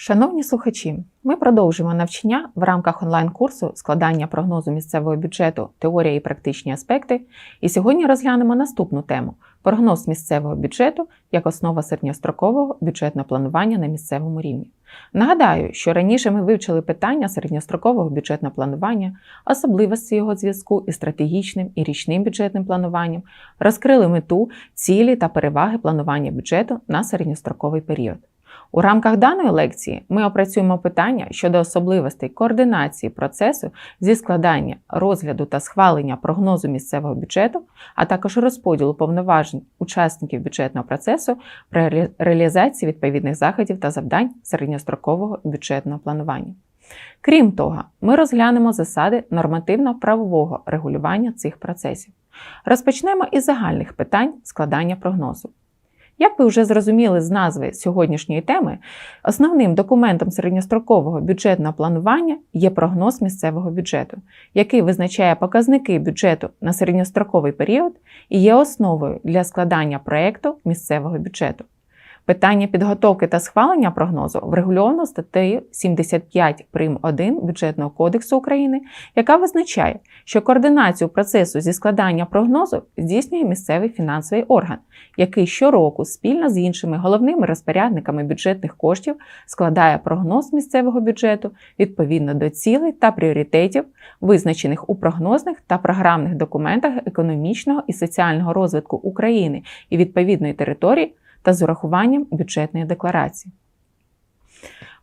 Шановні слухачі, ми продовжуємо навчання в рамках онлайн-курсу складання прогнозу місцевого бюджету, теорія і практичні аспекти. І сьогодні розглянемо наступну тему прогноз місцевого бюджету як основа середньострокового бюджетного планування на місцевому рівні. Нагадаю, що раніше ми вивчили питання середньострокового бюджетного планування, особливості його зв'язку із стратегічним і річним бюджетним плануванням, розкрили мету, цілі та переваги планування бюджету на середньостроковий період. У рамках даної лекції ми опрацюємо питання щодо особливостей координації процесу зі складання, розгляду та схвалення прогнозу місцевого бюджету, а також розподілу повноважень учасників бюджетного процесу при реалізації відповідних заходів та завдань середньострокового бюджетного планування. Крім того, ми розглянемо засади нормативно-правового регулювання цих процесів. Розпочнемо із загальних питань складання прогнозу. Як ви вже зрозуміли з назви сьогоднішньої теми, основним документом середньострокового бюджетного планування є прогноз місцевого бюджету, який визначає показники бюджету на середньостроковий період і є основою для складання проєкту місцевого бюджету. Питання підготовки та схвалення прогнозу врегульовано статтею 75 прим. 1 Бюджетного кодексу України, яка визначає, що координацію процесу зі складання прогнозу здійснює місцевий фінансовий орган, який щороку спільно з іншими головними розпорядниками бюджетних коштів складає прогноз місцевого бюджету відповідно до цілей та пріоритетів, визначених у прогнозних та програмних документах економічного і соціального розвитку України і відповідної території та з урахуванням бюджетної декларації.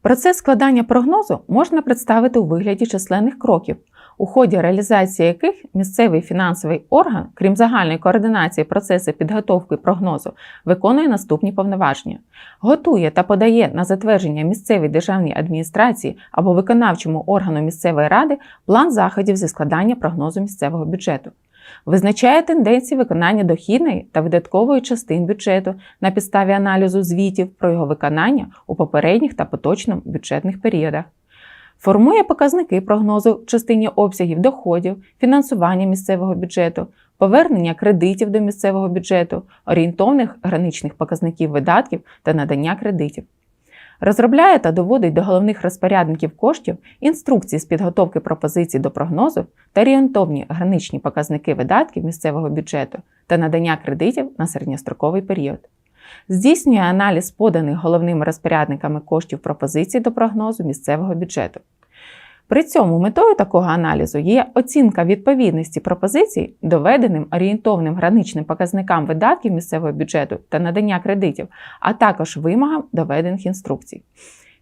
Процес складання прогнозу можна представити у вигляді численних кроків, у ході реалізації яких місцевий фінансовий орган, крім загальної координації процесу підготовки прогнозу, виконує наступні повноваження: готує та подає на затвердження місцевій державній адміністрації або виконавчому органу місцевої ради план заходів зі складання прогнозу місцевого бюджету. Визначає тенденції виконання дохідної та видаткової частин бюджету на підставі аналізу звітів про його виконання у попередніх та поточному бюджетних періодах. Формує показники прогнозу в частині обсягів доходів, фінансування місцевого бюджету, повернення кредитів до місцевого бюджету, орієнтовних граничних показників видатків та надання кредитів. Розробляє та доводить до головних розпорядників коштів інструкції з підготовки пропозицій до прогнозу та орієнтовні граничні показники видатків місцевого бюджету та надання кредитів на середньостроковий період. Здійснює аналіз поданих головними розпорядниками коштів пропозицій до прогнозу місцевого бюджету. При цьому метою такого аналізу є оцінка відповідності пропозицій доведеним орієнтовним граничним показникам видатків місцевого бюджету та надання кредитів, а також вимогам доведених інструкцій.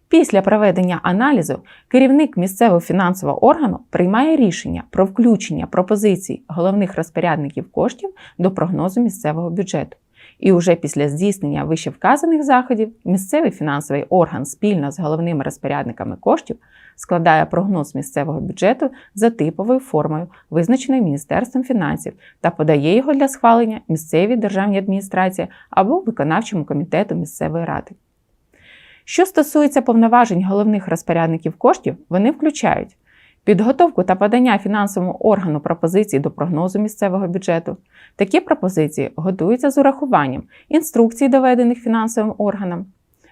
Після проведення аналізу керівник місцевого фінансового органу приймає рішення про включення пропозицій головних розпорядників коштів до прогнозу місцевого бюджету. І уже після здійснення вищевказаних заходів місцевий фінансовий орган спільно з головними розпорядниками коштів складає прогноз місцевого бюджету за типовою формою, визначеною Міністерством фінансів, та подає його для схвалення місцевій державній адміністрації або виконавчому комітету місцевої ради. Що стосується повноважень головних розпорядників коштів, вони включають підготовку та подання фінансовому органу пропозицій до прогнозу місцевого бюджету. Такі пропозиції готуються з урахуванням інструкцій, доведених фінансовим органам,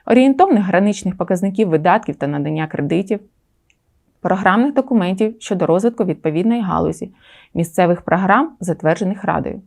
орієнтовних граничних показників видатків та надання кредитів, програмних документів щодо розвитку відповідної галузі, місцевих програм, затверджених Радою.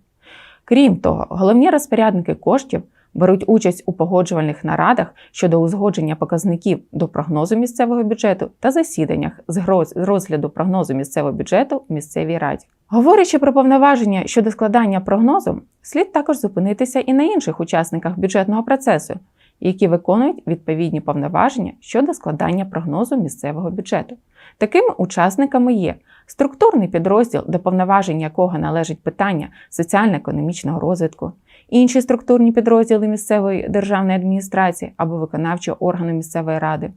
Крім того, головні розпорядники коштів беруть участь у погоджувальних нарадах щодо узгодження показників до прогнозу місцевого бюджету та засіданнях з розгляду прогнозу місцевого бюджету в місцевій раді. Говорячи про повноваження щодо складання прогнозу, слід також зупинитися і на інших учасниках бюджетного процесу, які виконують відповідні повноваження щодо складання прогнозу місцевого бюджету. Такими учасниками є структурний підрозділ, до повноважень якого належить питання соціально-економічного розвитку, інші структурні підрозділи місцевої державної адміністрації або виконавчого органу місцевої ради,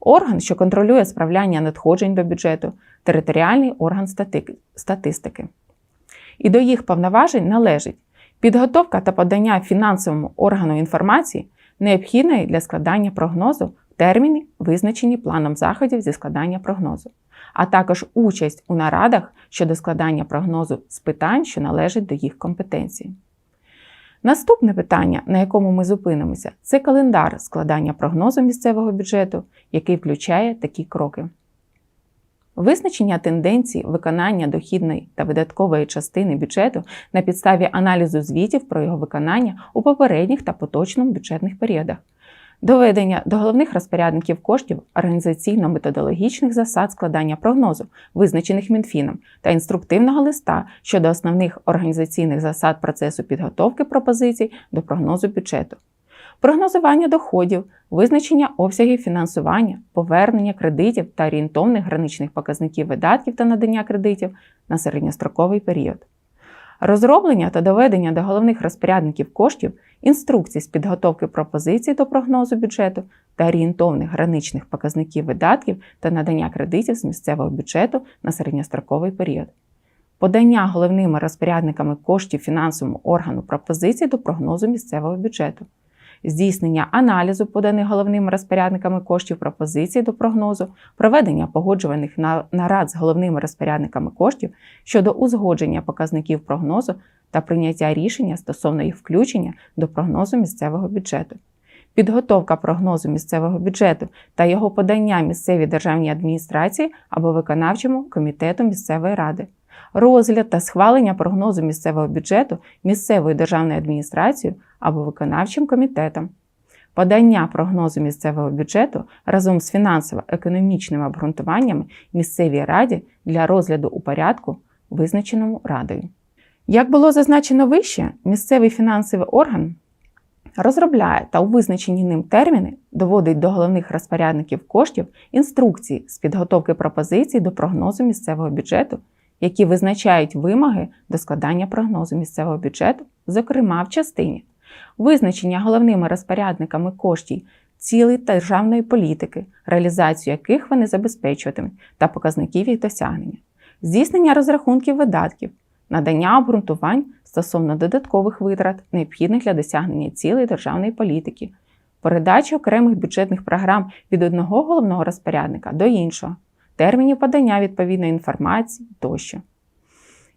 орган, що контролює справляння надходжень до бюджету, територіальний орган статистики. І до їх повноважень належить підготовка та подання фінансовому органу інформації, необхідної для складання прогнозу в терміни, визначені планом заходів зі складання прогнозу, а також участь у нарадах щодо складання прогнозу з питань, що належать до їх компетенції. Наступне питання, на якому ми зупинимося, це календар складання прогнозу місцевого бюджету, який включає такі кроки. Визначення тенденцій виконання дохідної та видаткової частини бюджету на підставі аналізу звітів про його виконання у попередніх та поточному бюджетних періодах, доведення до головних розпорядників коштів організаційно-методологічних засад складання прогнозу, визначених Мінфіном, та інструктивного листа щодо основних організаційних засад процесу підготовки пропозицій до прогнозу бюджету. Прогнозування доходів, визначення обсягів фінансування, повернення кредитів та орієнтовних граничних показників видатків та надання кредитів на середньостроковий період. Розроблення та доведення до головних розпорядників коштів інструкцій з підготовки пропозицій до прогнозу бюджету та орієнтовних граничних показників видатків та надання кредитів з місцевого бюджету на середньостроковий період. Подання головними розпорядниками коштів фінансовому органу пропозицій до прогнозу місцевого бюджету здійснення аналізу, поданих головними розпорядниками коштів пропозицій до прогнозу, проведення погоджуваних нарад з головними розпорядниками коштів щодо узгодження показників прогнозу та прийняття рішення стосовно їх включення до прогнозу місцевого бюджету. Підготовка прогнозу місцевого бюджету та його подання місцевій державній адміністрації або виконавчому комітету місцевої ради, розгляд та схвалення прогнозу місцевого бюджету місцевою державною адміністрацією або виконавчим комітетом. Подання прогнозу місцевого бюджету разом з фінансово-економічними обґрунтуваннями місцевій раді для розгляду у порядку, визначеному радою. Як було зазначено вище, місцевий фінансовий орган розробляє та у визначені ним терміни доводить до головних розпорядників коштів інструкції з підготовки пропозицій до прогнозу місцевого бюджету, які визначають вимоги до складання прогнозу місцевого бюджету, зокрема в частині визначення головними розпорядниками коштів цілей державної політики, реалізацію яких вони забезпечуватимуть, та показників їх досягнення, здійснення розрахунків видатків, надання обґрунтувань стосовно додаткових витрат, необхідних для досягнення цілей державної політики, передача окремих бюджетних програм від одного головного розпорядника до іншого, термінів подання відповідної інформації тощо.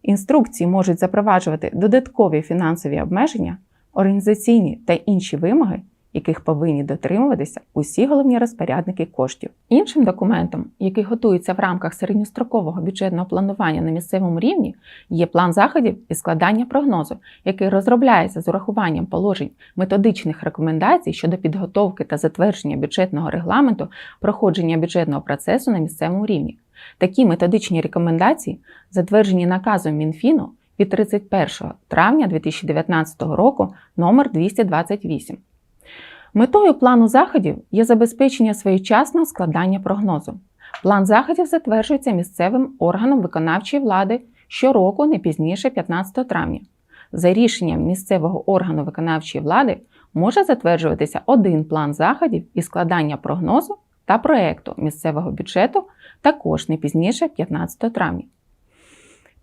Інструкції можуть запроваджувати додаткові фінансові обмеження, організаційні та інші вимоги, яких повинні дотримуватися усі головні розпорядники коштів. Іншим документом, який готується в рамках середньострокового бюджетного планування на місцевому рівні, є план заходів і складання прогнозу, який розробляється з урахуванням положень методичних рекомендацій щодо підготовки та затвердження бюджетного регламенту проходження бюджетного процесу на місцевому рівні. Такі методичні рекомендації затверджені наказом Мінфіну від 31 травня 2019 року номер 228. Метою плану заходів є забезпечення своєчасного складання прогнозу. План заходів затверджується місцевим органом виконавчої влади щороку не пізніше 15 травня. За рішенням місцевого органу виконавчої влади може затверджуватися один план заходів і складання прогнозу та проекту місцевого бюджету також не пізніше 15 травня.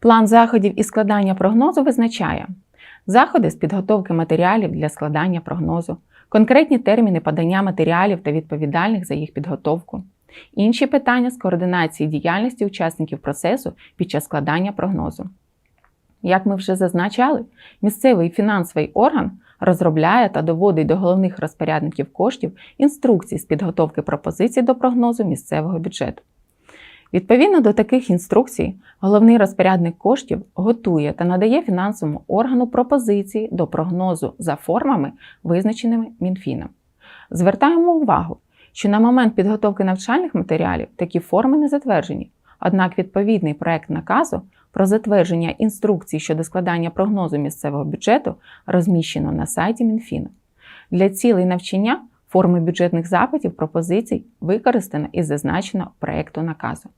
План заходів і складання прогнозу визначає заходи з підготовки матеріалів для складання прогнозу, конкретні терміни подання матеріалів та відповідальних за їх підготовку, інші питання з координації діяльності учасників процесу під час складання прогнозу. Як ми вже зазначали, місцевий фінансовий орган розробляє та доводить до головних розпорядників коштів інструкції з підготовки пропозицій до прогнозу місцевого бюджету. Відповідно до таких інструкцій, головний розпорядник коштів готує та надає фінансовому органу пропозиції до прогнозу за формами, визначеними Мінфіном. Звертаємо увагу, що на момент підготовки навчальних матеріалів такі форми не затверджені, однак відповідний проект наказу про затвердження інструкцій щодо складання прогнозу місцевого бюджету розміщено на сайті Мінфіну. Для цілей навчання форми бюджетних запитів пропозицій використана і зазначена проекту наказу.